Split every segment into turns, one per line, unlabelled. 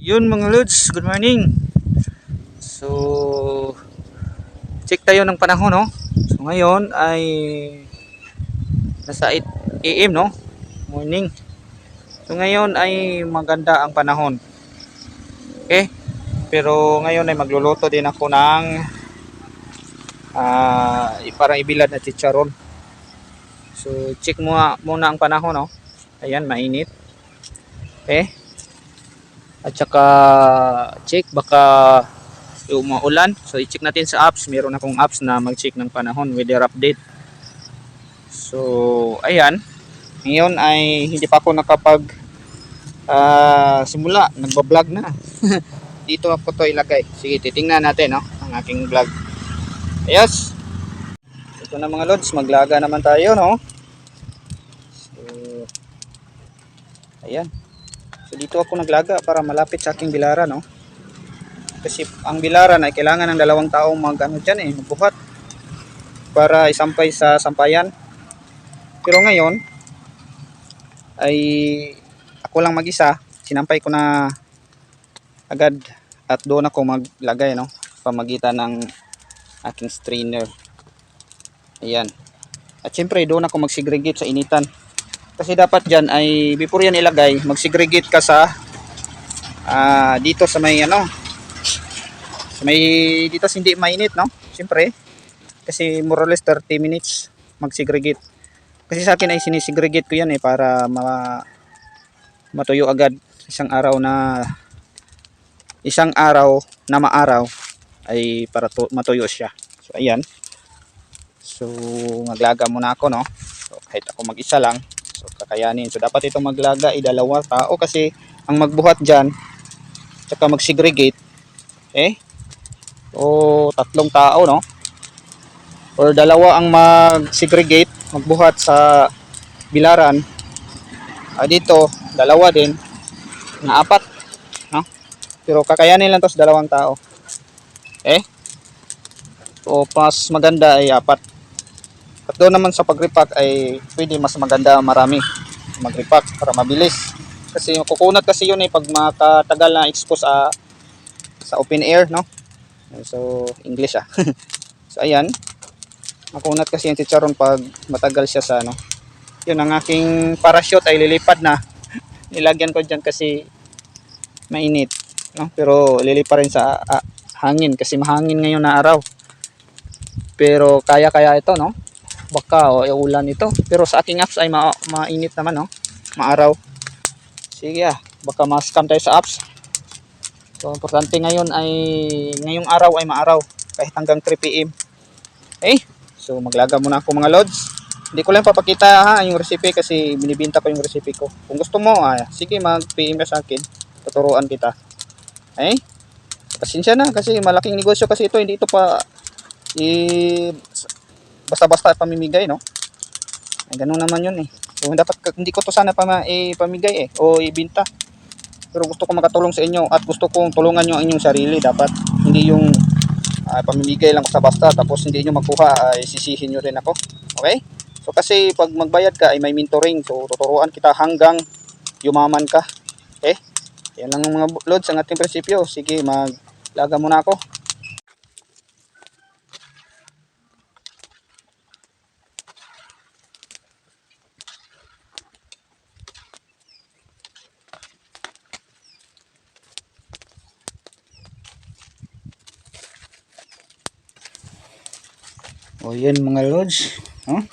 Yun mga lods, good morning. So, check tayo ng panahon, no? So, ngayon ay nasa 8 AM, no? Morning. So, ngayon ay maganda ang panahon. Okay? Pero ngayon ay magluluto din ako ng ah parang ibilad na chicharon. So, check muna, muna ang panahon, no? Ayan, mainit. Okay? At saka check baka umuulan. So i-check natin sa apps. Meron akong apps na mag-check ng panahon, weather update. So ayan. Ngayon ay hindi pa ako nakapag ah, simula, nagba-vlog na. Dito ako to ilagay. Sige, titingnan natin no, ang aking vlog. Ayos. Ito na mga lods, maglaga naman tayo no. So ayan. Dito ako naglaga para malapit sa aking bilaran, no. Kasi ang bilaran ay kailangan ng dalawang taong mag ano diyan eh, magbuhat para isampay sa sampayan. Pero ngayon ay ako lang mag-isa, sinampay ko na agad at doon ako maglagay, no, pamagitan ng aking strainer. Ayan. At syempre doon ako mag-segregate sa initan. Kasi dapat dyan ay before yan ilagay, mag-segregate ka sa ah, dito sa may ano sa may dito hindi mainit no? Siyempre. Kasi more or less 30 minutes mag-segregate. Kasi sa akin ay sinisegregate ko yan eh para ma matuyo agad isang araw na isang araw na maaraw ay para tu- matuyo siya. So ayan. So maglaga muna ako no? So kahit ako mag-isa lang So kakayanin. So dapat itong maglaga ay dalawa tao. Kasi ang magbuhat diyan tsaka mag-segregate eh o tatlong tao no? Or dalawa ang mag-segregate magbuhat sa bilaran. Ah, dito dalawa din. Na apat no? Pero kakayanin lang to sa dalawang tao. Eh? So mas maganda ay apat at doon naman sa pagripak ay pwede mas maganda marami magripak para mabilis. Kasi kukunat kasi yun eh pag makatagal na expose sa sa open air, no? So, English ah. so, ayan. Makunat kasi yung chicharon pag matagal siya sa ano. Yun ang aking parachute ay lilipad na. Nilagyan ko dyan kasi mainit, no? Pero lilipad rin sa ah, hangin kasi mahangin ngayon na araw. Pero kaya-kaya ito, no? Baka o ulan ito. Pero sa aking apps ay ma mainit naman, no? Maaraw. Sige ah, baka ma-scam tayo sa apps. So, importante ngayon ay, ngayong araw ay maaraw. Kahit hanggang 3 p.m. Okay? So, maglaga muna ako mga lods. Hindi ko lang papakita ha, yung recipe kasi binibinta ko yung recipe ko. Kung gusto mo, ah, sige mag-PM sa akin. Tuturuan kita. Okay? Pasensya na kasi malaking negosyo kasi ito. Hindi ito pa i basta-basta pamimigay, no? Ganun naman yun eh. So, dapat, hindi ko to sana pa ipamigay eh, o ibinta. Pero gusto ko makatulong sa inyo at gusto kong tulungan nyo ang inyong sarili. Dapat, hindi yung ah, pamimigay lang basta-basta tapos hindi nyo magkuha, ay sisihin nyo rin ako. Okay? So, kasi pag magbayad ka ay may mentoring. So, tuturuan kita hanggang yumaman ka. Okay? Yan lang ang mga loads ang ating prinsipyo. Sige, maglaga muna ako. O yan mga lods. Oh.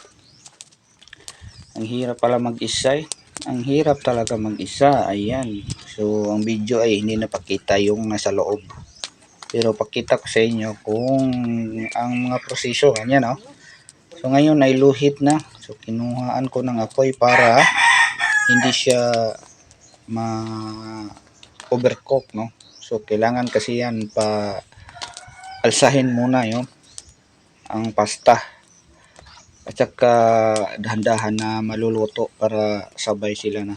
Ang hirap pala mag-isa eh. Ang hirap talaga mag-isa. Ayan. So ang video ay hindi napakita yung nasa loob. Pero pakita ko sa inyo kung ang mga proseso. Ganyan oh. So ngayon ay luhit na. So kinuhaan ko ng apoy para hindi siya ma overcook no. So kailangan kasi yan pa alsahin muna yun ang pasta. At saka dahan-dahan na maluluto para sabay sila na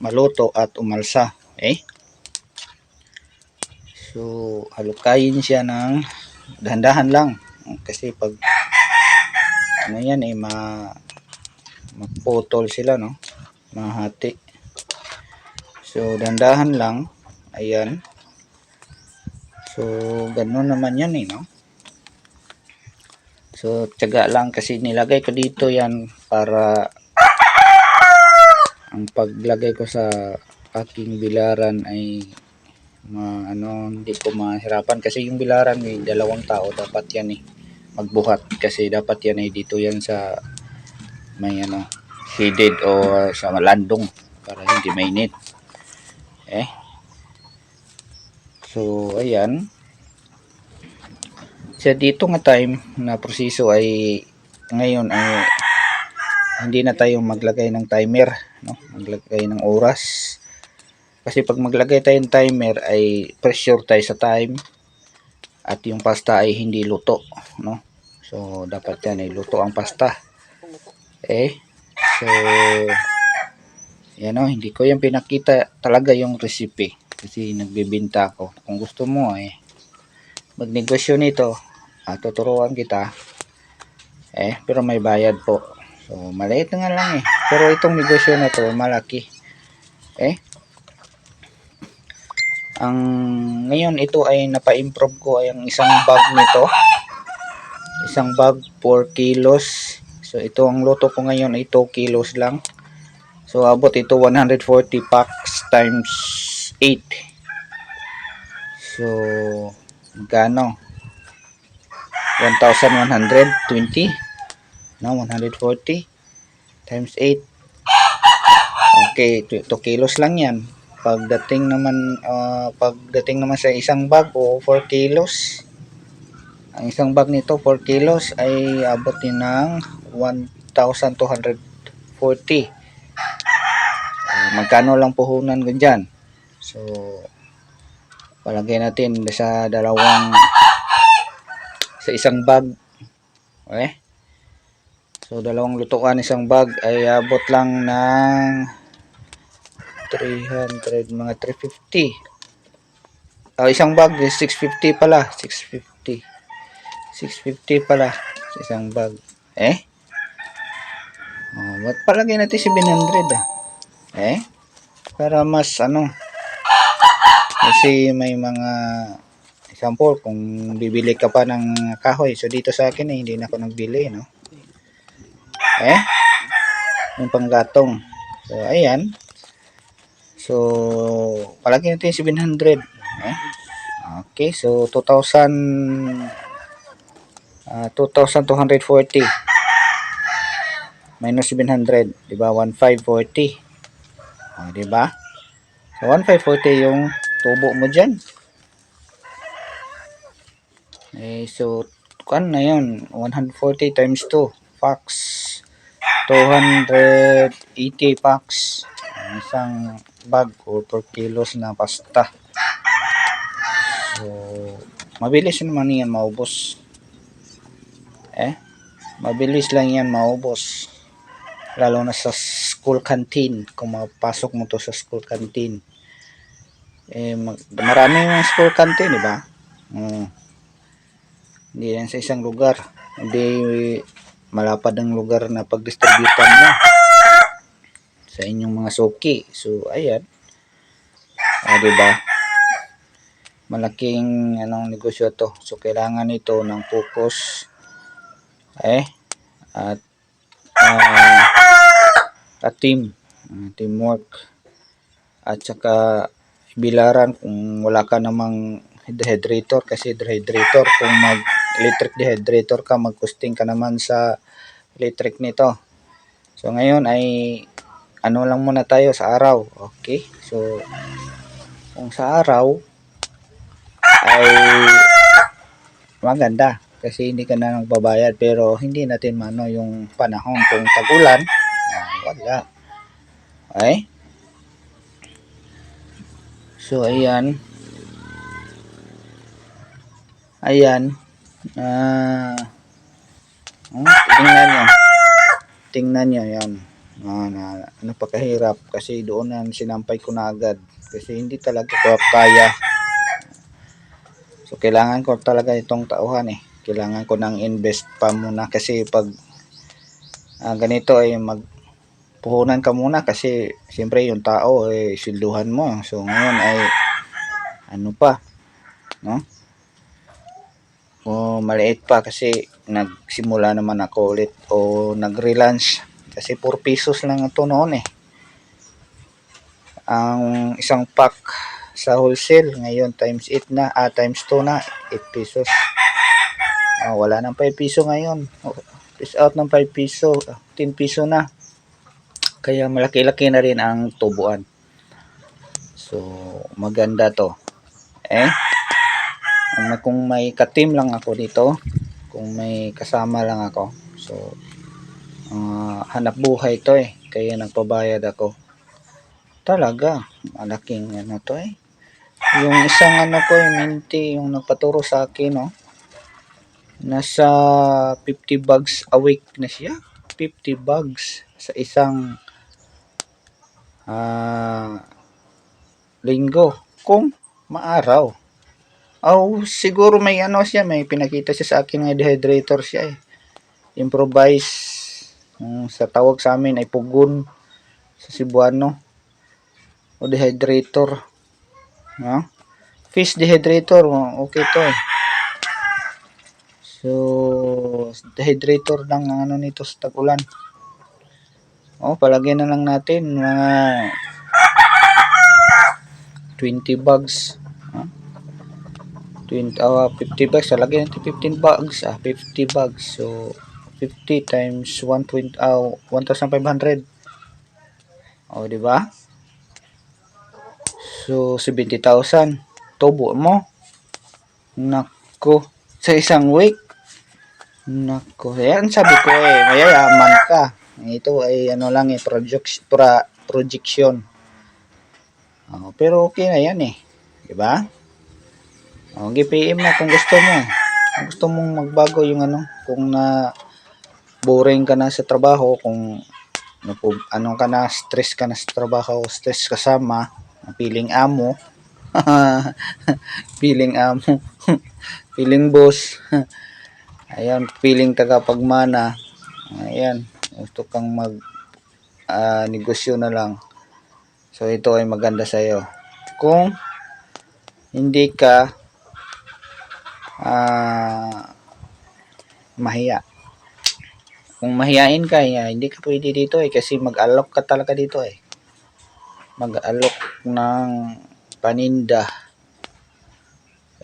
maluto at umalsa eh. So halukayin siya ng dahan-dahan lang. Kasi pag ano yan eh ma maputol sila no? Mahati. So dahan-dahan lang.
Ayan. So, ganun naman yan eh, no? So, tiyaga lang kasi nilagay ko dito yan para ang paglagay ko sa aking bilaran ay ma, ano, hindi ko mahirapan kasi yung bilaran may dalawang tao dapat yan eh magbuhat. Kasi dapat yan ay dito yan sa may ano shaded o sa landong para hindi mainit. Eh? So ayan sa dito nga time na proseso ay ngayon ay hindi na tayo maglagay ng timer no? Maglagay ng oras. Kasi pag maglagay tayo ng timer ay pressure tayo sa time at yung pasta ay hindi luto no? So dapat yan ay luto ang pasta. Eh so yan o hindi ko yan pinakita talaga yung recipe kasi nagbibinta ako. Kung gusto mo eh magnegosyo nito at tuturuan kita. Eh pero may bayad po. So maliit nga lang eh. Pero itong negosyo na to malaki. Eh? Ang ngayon ito ay napa-improve ko ay ang isang bag nito. Isang bag 4 kilos. So ito ang luto ko ngayon ay 2 kilos lang. So abot ito 140 packs times 8 so magkano 1,120 no 140 times 8 okay 2 kilos lang yan. Pagdating naman ah, pagdating naman sa isang bag o 4 kilos. Ang isang bag nito 4 kilos ay abot din ng 1,240 Ah, magkano lang puhunan ko so palagay natin sa dalawang sa isang bag. Okay? So dalawang lutuan isang bag ay abot lang ng 300 mga 350 oh, isang bag is 650 pala 650 650 pala sa isang bag. Eh? Oh, ba't palagay natin 700 ah? Eh? Para mas ano kasi may mga example kung bibili ka pa ng kahoy so dito sa akin eh, hindi na ako nagbili no eh yung panggatong so ayan So, palagi natin 700. Eh? Okay, so 2,000 ah, 2,240 minus 700, 'di ba? 1,540. Oh, 'di ba? So 1,540 yung tubo mo diyan. Eh so kan na 'yon, 140 times 2 packs. 280 packs. Ang isang bag or per kilos na pasta. So, mabilis naman yan maubos. Eh, mabilis lang yan maubos. Lalo na sa school canteen. Kung mapasok mo to sa school canteen. Eh, mag, marami yung school canteen, di ba? Hmm. Hindi yan sa isang lugar. Hindi malapad ang lugar na pagdistributan mo sa inyong mga suki. So, ayan. Ah, di ba? Malaking anong negosyo to. So, kailangan ito ng focus. Eh, at ah, at team. Ah, teamwork. At saka bilaran kung wala ka namang dehydrator kasi dehydrator kung mag electric dehydrator ka magkusting ka naman sa electric nito so ngayon ay ano lang muna tayo sa araw. Okay? So, kung sa araw ay maganda kasi hindi ka na nagbabayad pero hindi natin mano yung panahon kung tagulan ah, wala okay so ayan ayan ah. Uh, tingnan nyo. Tingnan nyo yan. Na, na napakahirap kasi doon na sinampay ko na agad. Kasi hindi talaga ko kaya. So kailangan ko talaga itong tauhan eh. Kailangan ko nang invest pa muna kasi pag ah, ganito ay mag puhunan ka muna kasi siyempre yung tao eh silduhan mo. So ngayon ay ano pa, no? O maliit pa kasi nagsimula naman ako ulit o nag-relaunch kasi 4 pesos lang ito noon eh. Ang isang pack sa wholesale ngayon times 8 na, ah times 2 na, 8 pesos. Ah, wala nang 5 piso ngayon. Oh, out ng 5 piso, ah, 10 piso na. Kaya malaki-laki na rin ang tubuan. So, maganda to. Eh, kung may- katim lang ako dito, kung may kasama lang ako, so, ah, hanap buhay to eh. Kaya nagpabayad ako. Talaga, malaking ano to eh. Yung isang ano ko, yung minty, yung nagpaturo sa akin, no? Nasa 50 bucks a week na siya. 50 bucks sa isang ah linggo kung maaraw. Oh, siguro may ano siya, may pinakita siya sa akin ng dehydrator siya eh. Improvise mm, sa tawag sa amin ay pugon sa Cebuano. O dehydrator. No? Fish dehydrator, oh, okay to eh. So, dehydrator lang ang ano nito sa tag-ulan. Oh, palagyan na lang natin mga 20 bags. Ah, 20, ah, 50 bags. Lagyan natin 15 bags. Ah, 50 bags. So, 50 times 120, ah, 1,500. Oh, di ba? So, 70,000. Tubo mo. Nako. Sa isang week. Nako. Yan sabi ko eh. Mayayaman ka. Ito ay ano lang eh. Project, pra, projection. Oh, pero okay na yan eh. Diba? Oh, GPM na kung gusto mo. Kung gusto mong magbago yung ano, kung na boring ka na sa trabaho, kung ano, ka na, stress ka na sa trabaho, stress kasama, piling amo, piling amo, piling boss, ayan, piling tagapagmana, ayan, gusto kang mag ah, negosyo na lang. So ito ay maganda sa iyo. Kung hindi ka ah mahiya. Kung mahiyain ka, ya, hindi ka pwede dito eh kasi mag-alok ka talaga dito eh. Mag-alok ng paninda.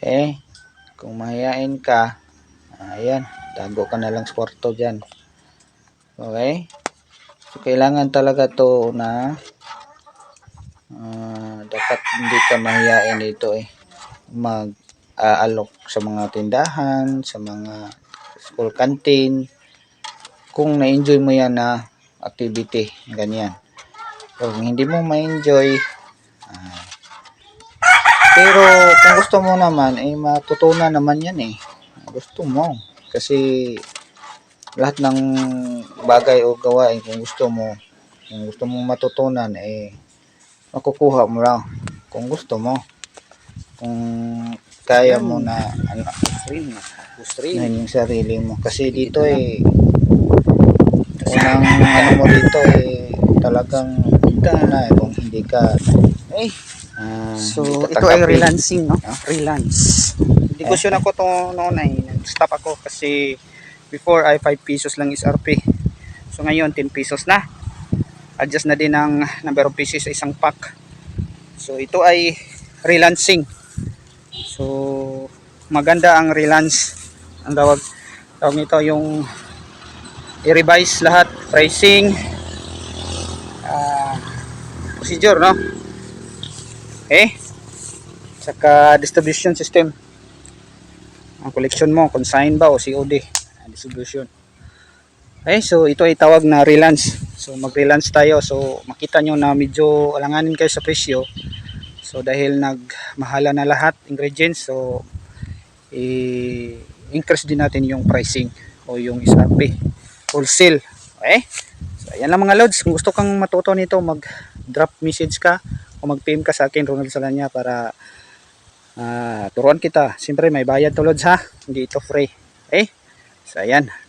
Eh, kung mahiyain ka, ayan, tago ka na lang sa kwarto dyan. Okay? So, kailangan talaga to na Ah, dapat hindi ka mahihain dito eh. Mag aalok sa mga tindahan, sa mga school canteen. Kung na-enjoy mo yan na activity, ganyan. Kung hindi mo ma-enjoy, ah, pero kung gusto mo naman, eh matutunan naman yan eh. Gusto mo. Kasi lahat ng bagay o gawain kung gusto mo, kung gusto mong matutunan, eh makukuha mo lang kung gusto mo kung kaya mo na ano
Stream na.
Yung sarili mo kasi dito eh unang ano mo dito eh talagang na eh, kung hindi ka
Eh,
ah,
so
hindi
ito ay relancing, no?
Ah?
Relance. Na ko to noon ay nag-stop ako kasi before ay 5 pesos lang SRP. So ngayon 10 pesos na. Adjust na din ng number of pieces sa isang pack. So ito ay relancing. So maganda ang relance. Ang tawag tawag nito yung i-revise lahat pricing. Ah, procedure no? Eh saka distribution system. Ang collection mo consign ba o COD ang distribution. Okay so ito ay tawag na relance. So mag relance tayo. So makita nyo na medyo alanganin kayo sa presyo so dahil nagmahala na lahat ingredients so i-increase din natin yung pricing o yung SRP wholesale. Okay? So ayan lang mga loads kung gusto kang matuto nito mag drop message ka o mag-PM ka sa akin Ronald Salanya para ah, turuan kita. Siyempre may bayad to loads ha? Hindi ito free. Okay? So ayan